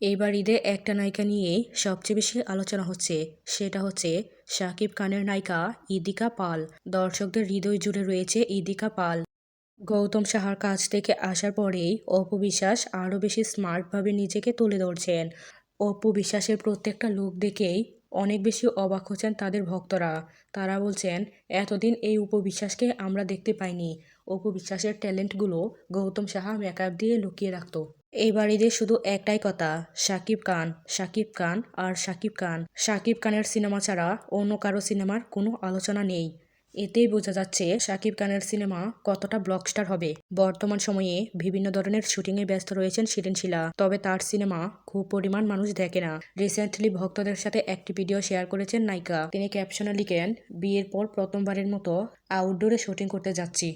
এইবার ঈদে একটা নায়িকা নিয়েই সবচেয়ে বেশি আলোচনা হচ্ছে। সেটা হচ্ছে শাকিব খানের নায়িকা ইদিকা পাল। দর্শকদের হৃদয় জুড়ে রয়েছে ইদিকা পাল। গৌতম সাহার কাছ থেকে আসার পরেই অপু বিশ্বাস আরও বেশি স্মার্টভাবে নিজেকে তুলে ধরছেন। অপু বিশ্বাসের প্রত্যেকটা লুক দেখেই অনেক বেশি অবাক হচ্ছেন তাদের ভক্তরা। তারা বলছেন, এতদিন এই উপবিশ্বাসকে আমরা দেখতে পাইনি। অপু বিশ্বাসের ট্যালেন্টগুলো গৌতম সাহা মেকআপ দিয়ে লুকিয়ে রাখতো। এই বাড়িতে শুধু একটাই কথা শাকিব খান শাকিব খান আর শাকিব খান। শাকিব খানের সিনেমা ছাড়া অন্য কারও সিনেমার কোনো আলোচনা নেই। এতেই বোঝা যাচ্ছে শাকিব খানের সিনেমা কতটা ব্লকস্টার হবে। বর্তমান সময়ে বিভিন্ন ধরনের শুটিংয়ে ব্যস্ত রয়েছেন শিরিনশিলা তবে তার সিনেমা খুব পরিমাণ মানুষ দেখে না। রিসেন্টলি ভক্তদের সাথে একটি ভিডিও শেয়ার করেছেন নায়িকা। তিনি ক্যাপশনে লিখেন, বিয়ের পর প্রথমবারের মতো আউটডোরে শুটিং করতে যাচ্ছি।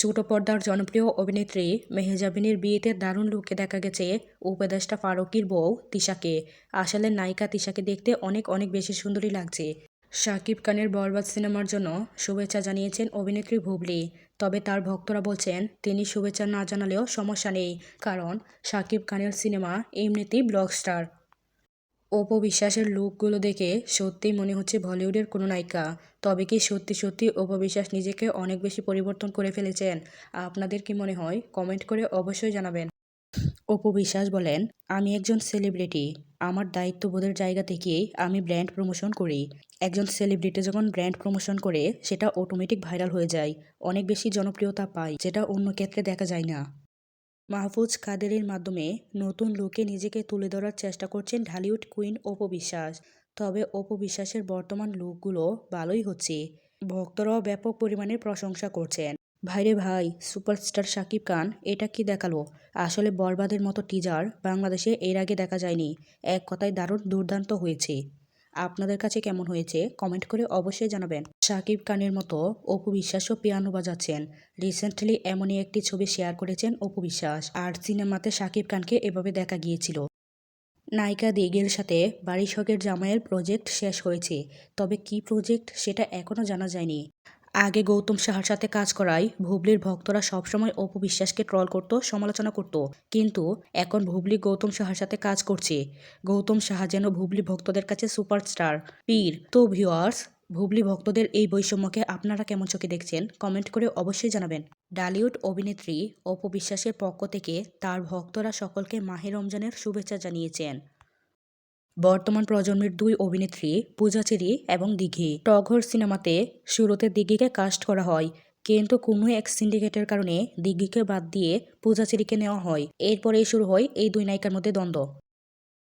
ছোট পর্দার জনপ্রিয় অভিনেত্রী মেহেজাবিনের বিয়েতে দারুণ লুকে দেখা গেছে উপদেষ্টা ফারুকির বউ তিশাকে। আসলে নায়িকা তিশাকে দেখতে অনেক অনেক বেশি সুন্দরী লাগছে। শাকিব খানের বরবাদ সিনেমার জন্য শুভেচ্ছা জানিয়েছেন অভিনেত্রী ভুবলি তবে তার ভক্তরা বলছেন, তিনি শুভেচ্ছা না জানালেও সমস্যা নেই, কারণ শাকিব খানের সিনেমা এমনিতেই ব্লকস্টার। অপু বিশ্বাসের লুকগুলো দেখে সত্যিই মনে হচ্ছে বলিউডের কোনো নায়িকা। তবে কি সত্যি সত্যি অপু বিশ্বাস নিজেকে অনেক বেশি পরিবর্তন করে ফেলেছেন? আপনাদের কি মনে হয়? কমেন্ট করে অবশ্যই জানাবেন। অপু বিশ্বাস বলেন, আমি একজন সেলিব্রিটি। আমার দায়িত্ববোধের জায়গা থেকেই আমি ব্র্যান্ড প্রমোশন করি। একজন সেলিব্রিটি যখন ব্র্যান্ড প্রমোশন করে, সেটা অটোমেটিক ভাইরাল হয়ে যায়। অনেক বেশি জনপ্রিয়তা পায় যেটা অন্য ক্ষেত্রে দেখা যায় না। মাহফুজ কাদেরের মাধ্যমে নতুন লোকে নিজেকে তুলে ধরার চেষ্টা করছেন ঢালিউড কুইন অপু বিশ্বাস। তবে অপু বিশ্বাসের বর্তমান লুকগুলো ভালোই হচ্ছে। ভক্তরাও ব্যাপক পরিমাণে প্রশংসা করছেন। ভাইরে ভাই, সুপারস্টার শাকিব খান, এটা কি দেখাল? আসলে বরবাদের মতো টিজার বাংলাদেশে এর আগে দেখা যায়নি। এক কথায় দারুণ দুর্দান্ত হয়েছে। আপনাদের কাছে কেমন হয়েছে? কমেন্ট করে অবশ্যই জানাবেন। শাকিব খানের মতো অপু বিশ্বাসও পিয়ানো বাজাচ্ছেন। রিসেন্টলি এমনই একটি ছবি শেয়ার করেছেন অপু বিশ্বাস। আর সিনেমাতে শাকিব খানকে এভাবে দেখা গিয়েছিল। নায়িকা দিগের সাথে বাড়ি শখের জামাইয়ের প্রজেক্ট শেষ হয়েছে। তবে কি প্রজেক্ট সেটা এখনও জানা যায়নি। আগে গৌতম সাহার সাথে কাজ করায় ভুবলির ভক্তরা সবসময় অপু বিশ্বাসকে ট্রল করত, সমালোচনা করত। কিন্তু এখন ভুবলি গৌতম সাহার সাথে কাজ করছে। গৌতম সাহা যেন ভুবলি ভক্তদের কাছে সুপারস্টার পীর, তো ভিউয়ার্স ভুবলি ভক্তদের এই বৈষম্যকে আপনারা কেমন চোখে দেখছেন? কমেন্ট করে অবশ্যই জানাবেন। ডালিউড অভিনেত্রী অপু বিশ্বাসের পক্ষ থেকে তার ভক্তরা সকলকে মাহে রমজানের শুভেচ্ছা জানিয়েছেন। বর্তমান প্রজন্মের দুই অভিনেত্রী পূজাচেরি এবং দিঘি। টঘর সিনেমাতে শুরুতে দিঘিকে কাস্ট করা হয়, কিন্তু কোনো এক সিন্ডিকেটের কারণে দিঘিকে বাদ দিয়ে পূজাচেরিকে নেওয়া হয়। এরপরেই শুরু হয় এই দুই নায়িকার মধ্যে দ্বন্দ্ব।